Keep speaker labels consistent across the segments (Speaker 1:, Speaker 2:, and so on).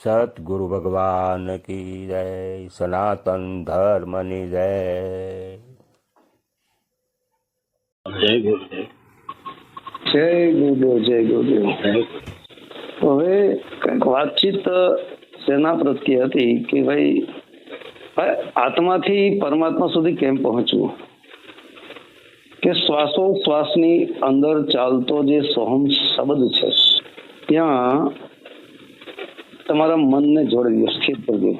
Speaker 1: સતગુરુ ભગવાન કી જય સનાતન ધર્મની જય
Speaker 2: જય ગુરુદેવ
Speaker 3: જય ગુરુદેવ જય ગુરુદેવ હવે કંઈક વાતચીત શેના પ્રત્યે હતી કે ભાઈ હવે આત્માથી પરમાત્મા સુધી કેમ પહોંચવું? કે શ્વાસો શ્વાસની અંદર ચાલતો જે સોહમ શબ્દ છે, ત્યાં તમારા મનને જોડી દો સ્થિર કરી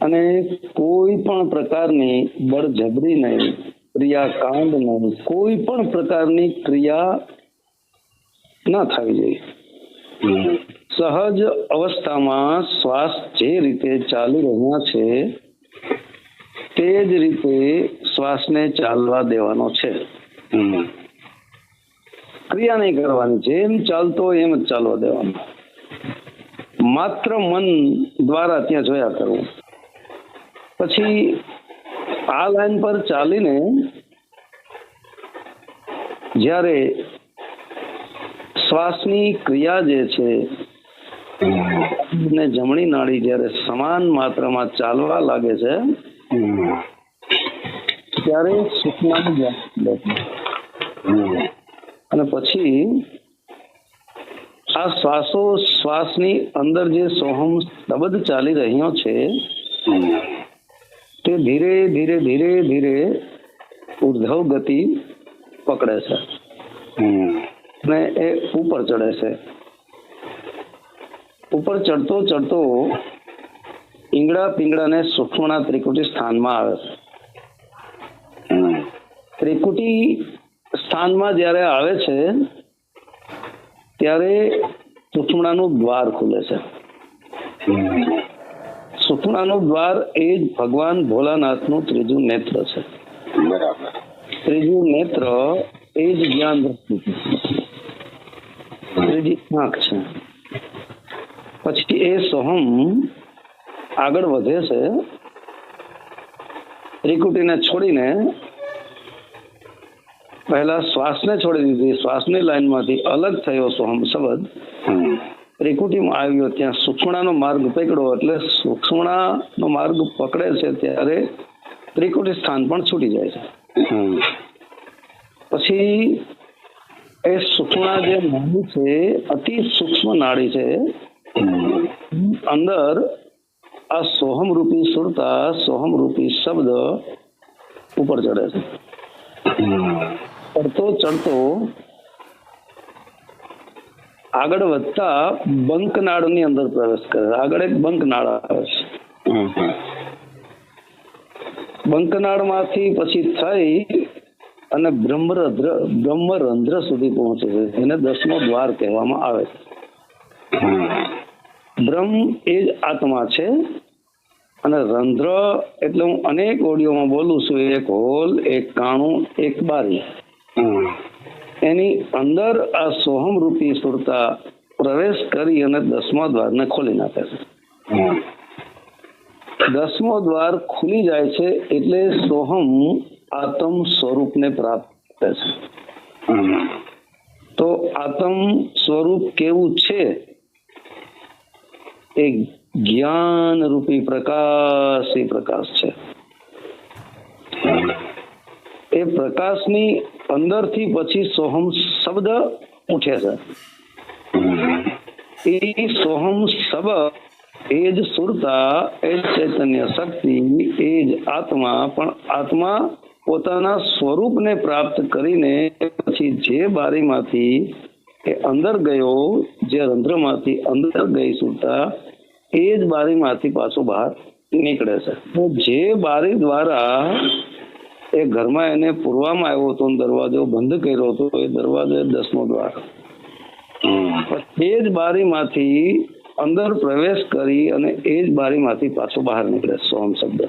Speaker 3: અને કોઈ પણ પ્રકારની બળજબરી નહીં, ક્રિયાકાંડ નહીં, કોઈ પણ પ્રકારની ક્રિયા ના થવી જોઈએ. સહજ અવસ્થામાં શ્વાસ જે રીતે ચાલુ રહ્યા છે તે જ રીતે શ્વાસને ચાલવા દેવાનો છે. ક્રિયા નહીં કરવાની જેમ ચાલતો એમ જ ચાલવા દેવાનો. માત્ર મન દ્વારા ત્યાં જોયા કરવું. પછી આ લાઈન પર ચાલીને જ્યારે શ્વાસની ક્રિયા જે છે ને જમણી નાળી જ્યારે સમાન માત્રામાં ચાલવા લાગે છે ત્યારે.
Speaker 2: હમ.
Speaker 3: અને પછી આ શ્વાસો શ્વાસની અંદર જે સોહમ શબ્દ ચાલી રહ્યો છે તે ધીરે ધીરે ધીરે ધીરે ઉર્ધવ ગતિ પકડે છે. અને એ ઉપર ચડે છે ઉપર ચડતો ચડતો ઈંગડા પિંગળાને સૂક્ષ્મના ત્રિકુટી સ્થાનમાં આવે છે. ત્રિકુટી સ્થાનમાં જ્યારે આવે છે ત્યારે સુષુમ્નાનું દ્વાર ખુલે છે.
Speaker 2: હમ.
Speaker 3: દ્વાર એ જ ભગવાન ભોલાનાથનું ત્રીજું નેત્ર છે.
Speaker 2: બરાબર.
Speaker 3: ત્રીજું નેત્ર એ જ જ્ઞાન દ્રષ્ટિ ત્રીજી આંખ છે. પછી એ સોહમ આગળ વધે છે. ત્રિકુટીને છોડીને પહેલા શ્વાસને છોડી દીધી. શ્વાસની લાઈનમાંથી અલગ થયો સોહમ શબ્દ. ત્રિકુટીમાં આવ્યો. ત્યાં સુક્ષ્મણાનો માર્ગ પકડ્યો. એટલે સુક્ષ્મણાનો માર્ગ પકડે છે ત્યારે ત્રિકુટી સ્થાન પણ છૂટી જાય છે. પછી એ સૂક્ષ્મણા જે નાડી છે અતિ સૂક્ષ્મ નાડી છે. અંદર આ સોહમ રૂપી સુરતા સોહમ રૂપી શબ્દ ઉપર ચડે છે. ચડતો ચડતો આગળ વધતા બંકનાળની અંદર પ્રવેશ કરે છે. આગળ એક બંકનાળ આવે છે. બંકનાળમાંથી પછી થઈ અને બ્રહ્મરંધ્ર બ્રહ્મરંધ્ર સુધી પહોંચે છે. એને દસમો દ્વાર કહેવામાં આવે છે. બ્રહ્મ એ જ આત્મા છે અને રંધ્ર એટલે હું અનેક ઓડિયોમાં બોલું છું, એક હોલ, એક કાણું, એક બારી. એની અંદર આ સોહમ રૂપી સુરતા પ્રવેશ કરી અને દસમા દ્વારને ખોલી નાખે છે. દસમો દ્વાર ખુલી જાય છે એટલે સોહમ આત્મ સ્વરૂપને પ્રાપ્ત કરે છે તો આત્મ સ્વરૂપ કેવું છે એ જ્ઞાન રૂપી પ્રકાશી પ્રકાશ છે. એ પ્રકાશની અંદરથી પછી સોહમ શબ્દ ઉઠે છે. એ સોહમ શબ્દ એ જ સુરતા, એ જ ચૈતન્ય શક્તિ, એ જ આત્મા, પણ આત્મા પોતાના સ્વરૂપને પ્રાપ્ત કરીને પછી જે બારીમાંથી એ અંદર ગયો, જે રંધ્રમાંથી અંદર ગઈ સુરતા એ જ બારીમાંથી પાછો બહાર નીકળે છે. તો જે બારી દ્વારા એ ઘરમાં એને પૂરવામાં આવ્યો હતો દરવાજો બંધ કર્યો હતો એ દરવાજો એ દસમો દ્વાર. એ જ બારીમાંથી અંદર પ્રવેશ કરી અને એ જ બારીમાંથી પાછો બહાર નીકળે સોમ શબ્દ.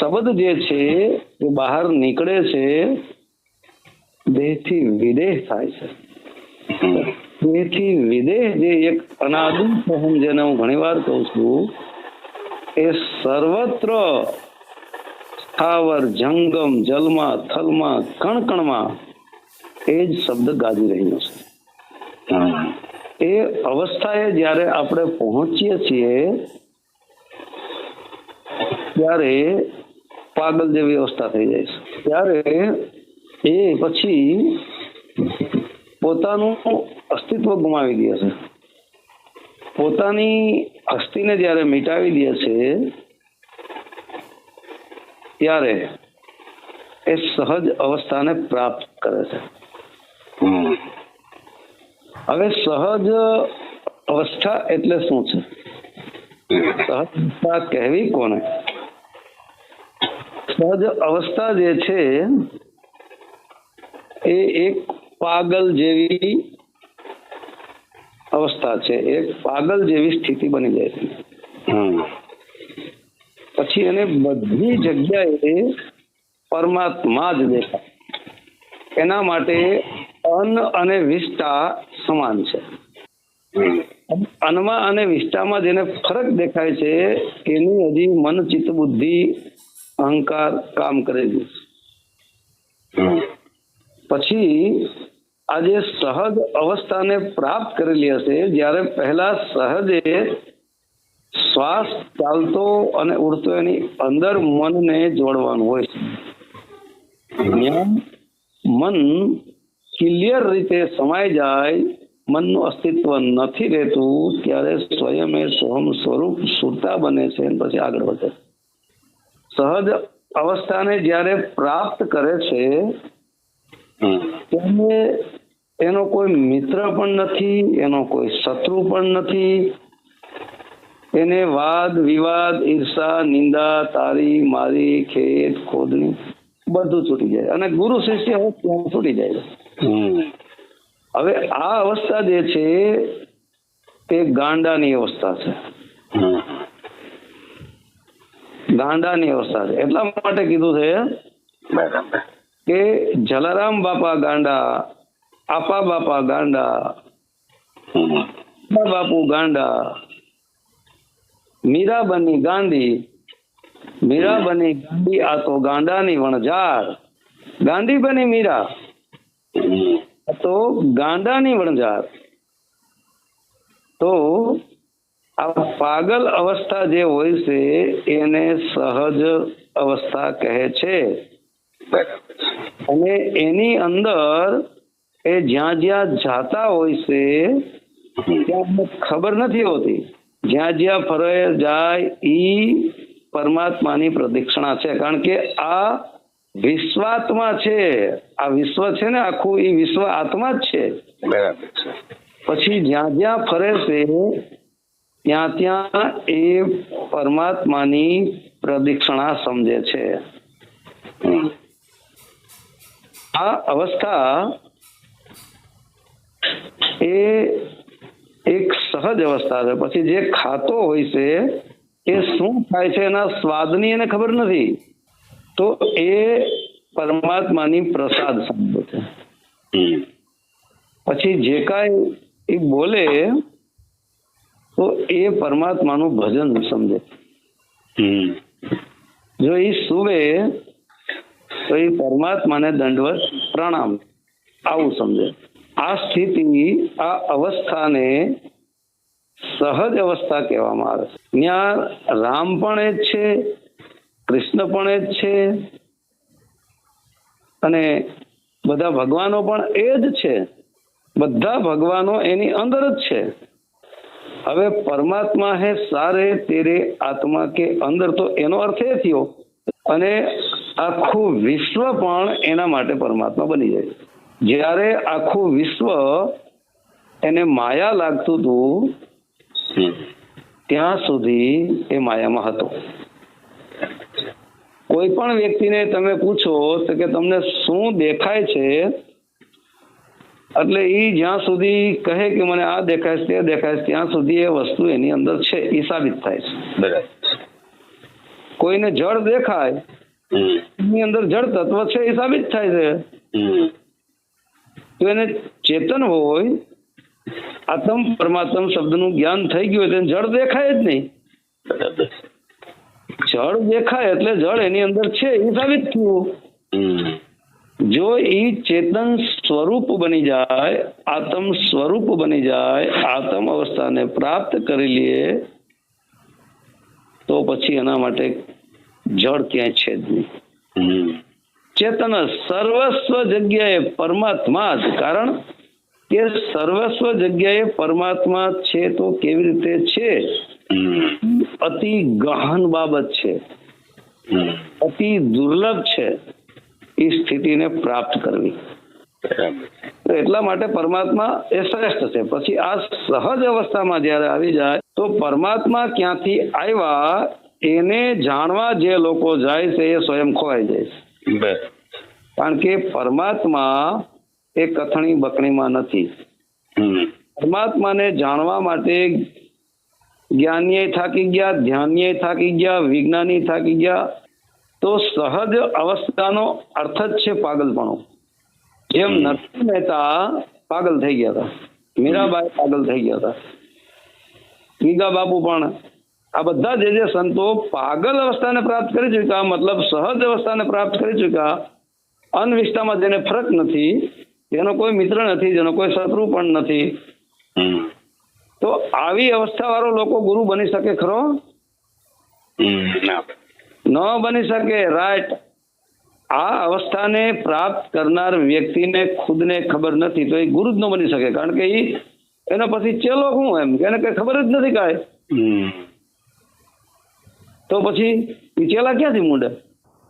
Speaker 3: શબ્દ જે છે એ બહાર નીકળે છે દેહથી વિદેહ થાય છે. દેહથી વિદેહ જે એક અનાદિ સોહમ જેને હું ઘણી વાર કહું છું એ સર્વત્ર સ્થાવર જંગમ જલમાં થલમાં કણ કણમાં એ જ શબ્દ ગાજી રહ્યો છે
Speaker 2: હમ.
Speaker 3: એ અવસ્થાએ જ્યારે આપણે પહોંચીએ છીએ ત્યારે પાગલ જેવી અવસ્થા થઈ જાય છે ત્યારે એ પછી પોતાનું અસ્તિત્વ ગુમાવી દે છે. પોતાની હસ્તીને જ્યારે મિટાવી દે છે ત્યારે એ સહજ અવસ્થાને પ્રાપ્ત કરે છે. હવે સહજ અવસ્થા એટલે શું છે? સહજ અવસ્થા કહેવી કોને? સહજ અવસ્થા જે છે એ એક પાગલ જેવી અવસ્થા છે. એક પાગલ જેવી સ્થિતિ બની જાય છે. પછી એને બધી જગ્યાએ પરમાત્મા જ દેખાય. એના માટે અન્ન અને વિષ્ટા સમાન છે. અન્નમાં અને વિષ્ટામાં જેને ફરક દેખાય છે એની હજી મન ચિત્ત બુદ્ધિ અહંકાર કામ કરેલું છે. પછી આજે સહજ અવસ્થાને પ્રાપ્ત કરેલી હશે જ્યારે પહેલા સહજે શ્વાસ ચાલતો અને ઉડતો એની અંદર મનને જોડવાનું હોય છે મન ક્લિયર રીતે સમાઈ જાય મનનું અસ્તિત્વ નથી રહેતું ત્યારે સ્વયં એ સોહમ સ્વરૂપ સુરતા બને છે પછી આગળ વધે સહજ અવસ્થાને જ્યારે પ્રાપ્ત કરે છે
Speaker 2: હમ.
Speaker 3: એનો કોઈ મિત્ર પણ નથી એનો કોઈ શત્રુ પણ નથી. એને વાદ વિવાદ ઈર્ષા નિંદા તારી મારી ખેત ખોદણી બધું છૂટી જાય. અને ગુરુ શિષ્ય હોય ત્યાં છૂટી જાય હવે આ અવસ્થા જે છે તે ગાંડાની અવસ્થા છે. ગાંડાની અવસ્થા છે. એટલા માટે કીધું છે કે જલારામ બાપા ગાંડા આપા બાપા ગાંડા. બાપુ ગાંડા. મીરા બની ગાંડી. મીરા બની ગાંડી, આ તો ગાંડાની વણઝાર. ગાંધી બની મીરા. તો ગાંડાની વણઝાર. તો આ પાગલ અવસ્થા જે હોય છે, એને સહજ અવસ્થા કહે છે. અને એની અંદર એ જ્યાં જ્યાં જાતા હોય છે ત્યાં ખબર નથી હોતી. જ્યાં જ્યાં ફરે જાય ઈ પરમાત્માની પ્રદક્ષિણા છે. કારણ કે આ વિશ્વાત્મા છે. આ વિશ્વ છે ને આખું એ વિશ્વ આત્મા જ છે.
Speaker 2: બરાબર છે.
Speaker 3: પછી જ્યાં જ્યાં ફરે છે ત્યાં ત્યાં એ પરમાત્માની પ્રદક્ષિણા સમજે છે. આ અવસ્થા એ એક સહજ અવસ્થા છે. પછી જે ખાતો હોય છે એ શું થાય છે એના સ્વાદની એને ખબર નથી. તો એ પરમાત્માની પ્રસાદ સમજે છે. પછી જે કાંઈ એ બોલે તો એ પરમાત્માનું ભજન સમજે. જો એ સુવે તો એ પરમાત્માને દંડવત પ્રણામ. આવું સમજે. આ સ્થિતિ આ અવસ્થાને સહજ અવસ્થા કહેવામાં આવે છે. ત્યાં રામ પણ એ જ છે, કૃષ્ણ પણ એ જ છે, અને બધા ભગવાનો પણ એ જ છે. બધા ભગવાનો એની અંદર જ છે. હવે પરમાત્મા હે સારે તેરે આત્મા કે અંદર તો એનો અર્થ એ થયો. અને આખું વિશ્વ પણ એના માટે પરમાત્મા બની જાય જ્યારે આખું વિશ્વ એને માયા લાગતું હતું ત્યાં સુધી એ માયામાં હતો. કોઈ પણ વ્યક્તિને તમે પૂછો તો કે તમને શું દેખાય છે એટલે એ જ્યાં સુધી કહે કે મને આ દેખાય છે તે દેખાય છે ત્યાં સુધી એ વસ્તુ એની અંદર છે એ સાબિત થાય છે.
Speaker 2: બરાબર.
Speaker 3: કોઈને જળ દેખાય. એની અંદર જળ તત્વ છે એ સાબિત થાય છે. તો એને ચેતન હોય આત્મ પરમાત્મ શબ્દનું જ્ઞાન થઈ ગયું હોય તેને જળ દેખાય જ નહીં. જળ દેખાય એટલે જળ એની અંદર છે એ સાબિત થયું. જો એ ચેતન સ્વરૂપ બની જાય આત્મ સ્વરૂપ બની જાય આત્મ અવસ્થાને પ્રાપ્ત કરી લે તો પછી એના માટે જળ ક્યાંય છે જ નહીં. ચેતન સર્વસ્વ જગ્યાએ પરમાત્મા જ. કારણ કે સર્વસ્વ જગ્યાએ પરમાત્મા છે તો કેવી રીતે છે? અતિ ગહન બાબત છે. અતિ દુર્લભ છે એ સ્થિતિને પ્રાપ્ત કરવી. એટલા માટે પરમાત્મા એ શ્રેષ્ઠ છે. પછી આ સહજ અવસ્થામાં જ્યારે આવી જાય, તો પરમાત્મા ક્યાંથી આવ્યા, એને જાણવા જે લોકો જાય છે એ સ્વયં ખોવાઈ જાય છે.
Speaker 2: બસ
Speaker 3: કારણ કે પરમાત્મા એ કથણી બકણીમાં નથી. પરમાત્માને જાણવા માટે જ્ઞાનીય થાકી ગયા ધ્યાનીય થાકી ગયા વિજ્ઞાની થાકી ગયા તો સહજ અવસ્થાનો અર્થ જ છે પાગલપણું. જેમ નરસિંહ મહેતા પાગલ થઈ ગયા હતા. મીરાબાઈ પાગલ થઈ ગયા હતા. ગીગા બાપુ પણ આ બધા જે જે સંતો પાગલ અવસ્થાને પ્રાપ્ત કરી ચુક્યા મતલબ સહજ અવસ્થાને પ્રાપ્ત કરી ચુક્યા અનવિષ્ટામાં જેને ફરક નથી જેનો કોઈ મિત્ર નથી જેનો કોઈ શત્રુ પણ નથી. તો આવી અવસ્થા વાળો લોકો ગુરુ બની શકે ખરો?
Speaker 2: ન.
Speaker 3: બની શકે. રાઈટ આ અવસ્થાને પ્રાપ્ત કરનાર વ્યક્તિને ખુદને ખબર નથી તો એ ગુરુ જ ન બની શકે. કારણ કે એનો પછી ચેલો શું એમ? કે એને કઈ ખબર જ નથી કાંઈ. તો પછી એ ચેલા ક્યાંથી મૂંડે?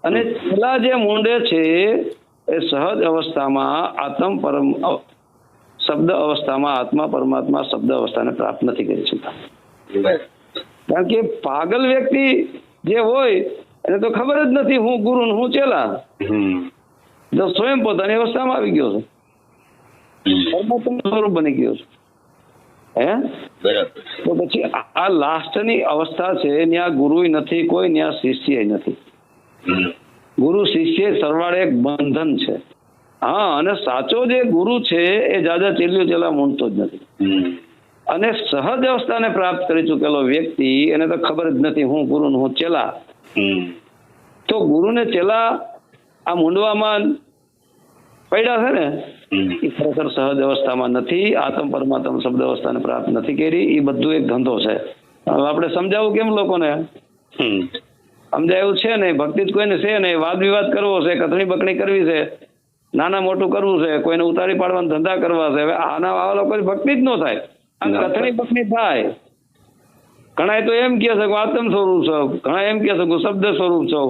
Speaker 3: અને ચેલા જે મૂંડે છે એ સહજ અવસ્થામાં આત્મ પરમ શબ્દ અવસ્થામાં આત્મા પરમાત્મા શબ્દ અવસ્થાને પ્રાપ્ત નથી કરી શકતા. કારણ કે પાગલ વ્યક્તિ જે હોય એને તો ખબર જ નથી હું ગુરુ હું ચેલા. જો સ્વયં પોતાની અવસ્થામાં આવી ગયો છું. પરમાત્મા સ્વરૂપ બની ગયો છે. હે?
Speaker 2: બરાબર.
Speaker 3: તો પછી આ- લાસ્ટની અવસ્થા છે ત્યાં ગુરુ નથી કોઈ ત્યાં શિષ્ય નથી. ગુરુ શિષ્ય સરવાળે એક બંધન છે. હા અને સાચો જે ગુરુ છે એ જાજા ચેલ્યો ચેલા મૂંડતો જ નથી. અને સહજ અવસ્થાને પ્રાપ્ત કરી ચૂકેલો વ્યક્તિ એને તો ખબર જ નથી હું ગુરુ હું ચેલા. તો ગુરુને ચેલા આ મૂંડવામાં પડ્યા છે ને એ ખરેખર સહજ અવસ્થામાં નથી આત્મ પરમાત્મ શબ્દ અવસ્થાને પ્રાપ્ત નથી કરી એ બધું એક ધંધો છે. હવે આપણે સમજાવું કેમ લોકોને? સમજાયું છે ને ભક્તિ જ કોઈને છે ને વાદ વિવાદ કરવો છે કથણી બકણી કરવી છે નાના મોટું કરવું છે કોઈને ઉતારી પાડવાના ધંધા કરવા છે. હવે આના આવા લોકો ભક્તિ જ ન થાય. આ કથણી બકણી થાય. ઘણા તો એમ કહે છે કે આત્મ સ્વરૂપ છો. ઘણા એમ કહે છે કે શબ્દ સ્વરૂપ છો.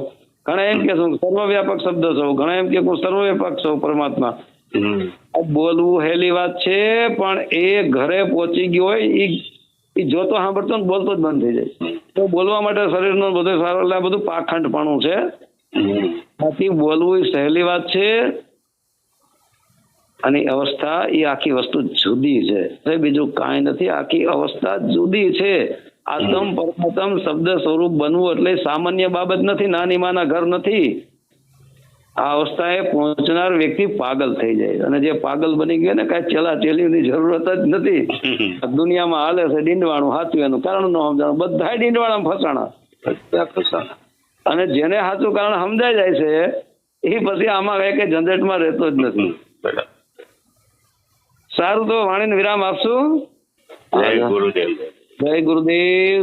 Speaker 3: ઘણા એમ કહે છે સર્વવ્યાપક શબ્દ છો. ઘણા એમ કહે કે હું સર્વવ્યાપક છો પરમાત્મા. બોલવું હેલી વાત છે પણ એ ઘરે પહોંચી ગયો હોય એ જોતો સાંભળતો ને બોલતો જ બંધ થઈ જાય. તો બોલવા માટે શરીરનો બધો સારો એટલે બધું પાખંડપણું છે. બાકી બોલવું એ સહેલી વાત છે અને અવસ્થા એ આખી વસ્તુ જુદી છે. બીજું કાંઈ નથી આખી અવસ્થા જુદી છે. આત્મ પરમાત્મ શબ્દ સ્વરૂપ બનવું એટલે સામાન્ય બાબત નથી નાની માના ઘર નથી. આ અવસ્થાએ પહોંચનાર વ્યક્તિ પાગલ થઈ જાય. અને જે પાગલ બની ગયો ને કાંઈ ચલા ચેલીની જરૂરત જ નથી. દુનિયામાં હાલે છે ડીંડવાણું હાચું એનું કારણ ન સમજાણું. બધા ડીંડવાણા ફસાણા.
Speaker 2: ફસાણા.
Speaker 3: અને જેને સાચું કારણ સમજાઈ જાય છે એ પછી આમાં કઈ કઈ ઝંઝટમાં રહેતો જ નથી. સારું તો વાણીને વિરામ આપશું.
Speaker 2: જય ગુરુદેવ.
Speaker 3: જય ગુરુદેવ.